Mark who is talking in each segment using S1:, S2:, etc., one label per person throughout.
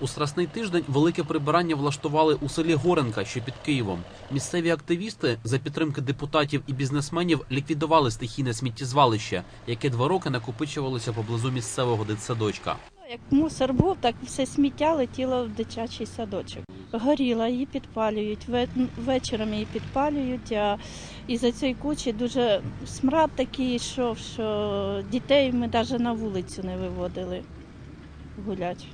S1: У страсний тиждень велике прибирання влаштували у селі Горенка, що під Києвом. Місцеві активісти за підтримки депутатів і бізнесменів ліквідували стихійне сміттєзвалище, яке два роки накопичувалося поблизу місцевого дитсадочка.
S2: Як мусор був, так все сміття летіло в дитячий садочок. Горіла, її підпалюють, ве- вечором її підпалюють, а із-за цієї кучі дуже смрад такий йшов, що дітей ми навіть на вулицю не виводили гулять.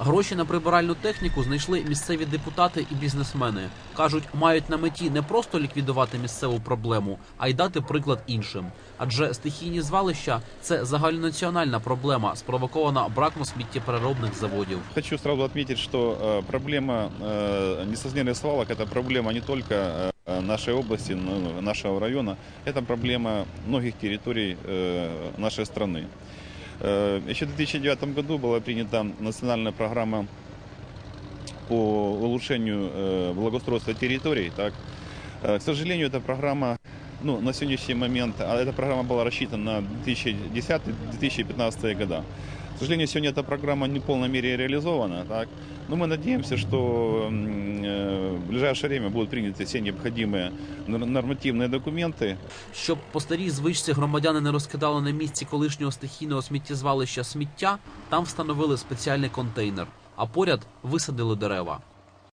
S1: Гроші на прибиральну техніку знайшли місцеві депутати і бізнесмени. кажуть, мають на меті не просто ліквідувати місцеву проблему, а й дати приклад іншим. Адже стихійні звалища це загальнонаціональна проблема, спровокована браком сміттєпереробних заводів.
S3: Хочу сразу отметить, что э, проблема э, несоизмерных свалок – это проблема не только э, нашей области, но и нашего района, это проблема многих территорий э, нашей страны. Э, Еще в 2009 году была принята национальная программа по улучшению э, благоустройства территорий. Так. Э, К сожалению, эта программа ну, на сегодняшний момент, а эта программа была рассчитана на 2010-2015 года. К сожалению, сегодня эта программа не в полной мере реализована, так? но мы надеемся, что м, э, в ближайшее время будут приняты все необходимые нор- нормативные документы,
S1: Щоб по старій звичці громадяни не розкидали на місці колишнього стихійного сміттєзвалища сміття, там встановили спеціальний контейнер, а поряд висадили дерева.